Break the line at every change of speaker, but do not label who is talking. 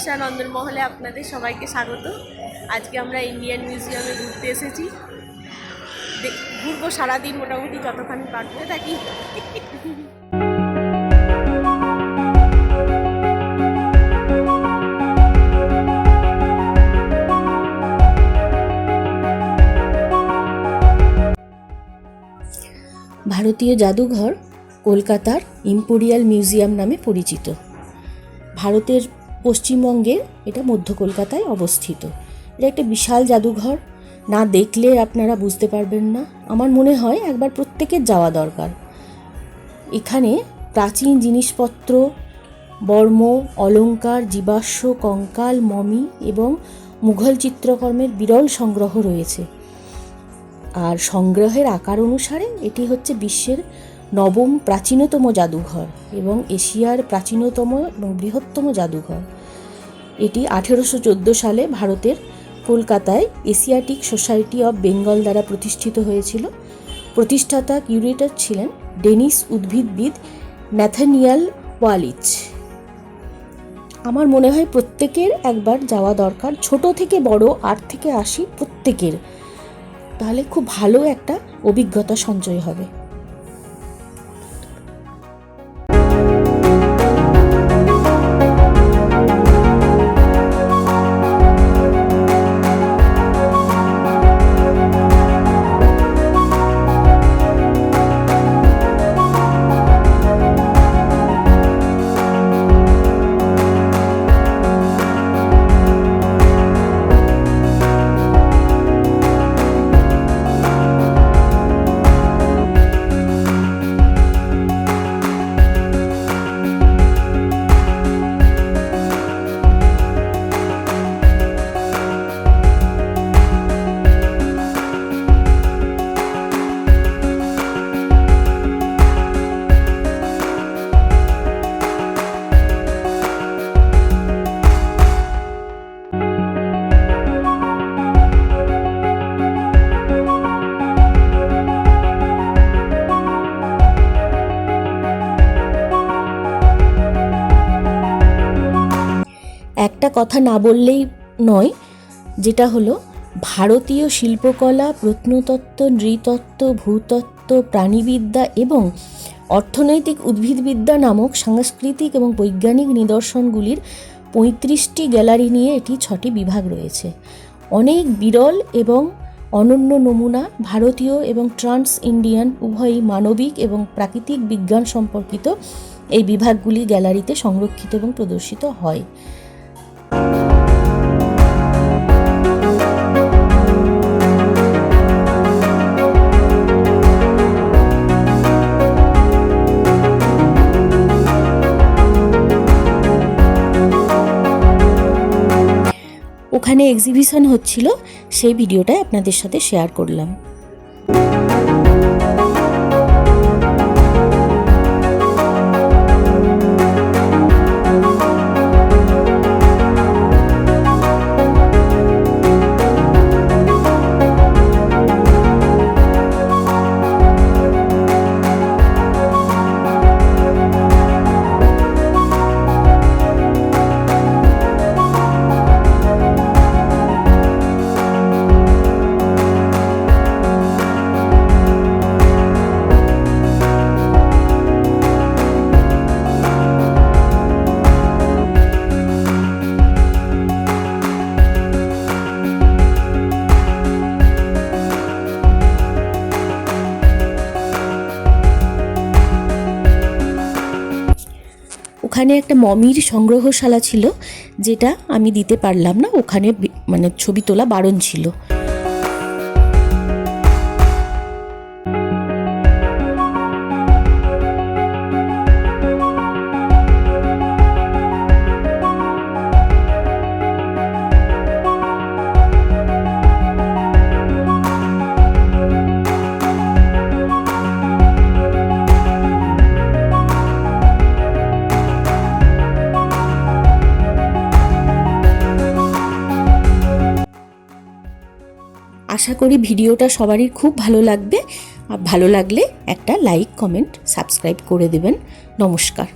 মনীষা নন্দনমহলে আপনাদের সবাইকে স্বাগত। আজকে আমরা ইন্ডিয়ান মিউজিয়ামে ঘুরতে এসেছি। ঘুরবো সারাদিন মোটামুটি যতক্ষণ কাটতে থাকি।
ভারতীয় জাদুঘর কলকাতার ইম্পোরিয়াল মিউজিয়াম নামে পরিচিত। ভারতের পশ্চিমবঙ্গে এটা মধ্য কলকাতায় অবস্থিত। এটা একটা বিশাল জাদুঘর। না দেখলে আপনারা বুঝতে পারবেন না। আমার মনে হয় একবার প্রত্যেকের যাওয়া দরকার। এখানে প্রাচীন জিনিসপত্র, বর্ম, অলঙ্কার, জীবাশ্ম, কঙ্কাল, মমি এবং মুঘল চিত্রকর্মের বিরল সংগ্রহ রয়েছে। আর সংগ্রহের আকার অনুসারে এটি হচ্ছে বিশ্বের নবম প্রাচীনতম জাদুঘর এবং এশিয়ার প্রাচীনতম এবং বৃহত্তম জাদুঘর। এটি আঠেরোশো চোদ্দ সালে ভারতের কলকাতায় এশিয়াটিক সোসাইটি অফ বেঙ্গল দ্বারা প্রতিষ্ঠিত হয়েছিল। প্রতিষ্ঠাতা কিউরেটর ছিলেন ডেনিস উদ্ভিদবিদ ন্যাথানিয়াল ওয়ালিচ। আমার মনে হয় প্রত্যেকের একবার যাওয়া দরকার, ছোট থেকে বড়, আট থেকে আশি প্রত্যেকের। তাহলে খুব ভালো একটা অভিজ্ঞতা সঞ্চয় হবে। একটা কথা না বললেই নয়, যেটা হলো ভারতীয় শিল্পকলা, প্রত্নতত্ত্ব, নৃতত্ত্ব, ভূতত্ত্ব, প্রাণীবিদ্যা এবং অর্থনৈতিক উদ্ভিদবিদ্যা নামক সাংস্কৃতিক এবং বৈজ্ঞানিক নিদর্শনগুলির পঁয়ত্রিশটি গ্যালারি নিয়ে এটি ছটি বিভাগ রয়েছে। অনেক বিরল এবং অনন্য নমুনা ভারতীয় এবং ট্রান্স ইন্ডিয়ান উভয়ই মানবিক এবং প্রাকৃতিক বিজ্ঞান সম্পর্কিত এই বিভাগগুলি গ্যালারিতে সংরক্ষিত এবং প্রদর্শিত হয়। ওখানে এক্সিবিশন হচ্ছিল সেই ভিডিওটাই আপনাদের সাথে শেয়ার করলাম। ওখানে একটা মমির সংগ্রহশালা ছিল, যেটা আমি দিতে পারলাম না। ওখানে মানে ছবি তোলা বারণ ছিল। আশা করি ভিডিওটা সবারই খুব ভালো লাগবে। আর ভালো লাগলে একটা লাইক, কমেন্ট, সাবস্ক্রাইব করে দেবেন। নমস্কার।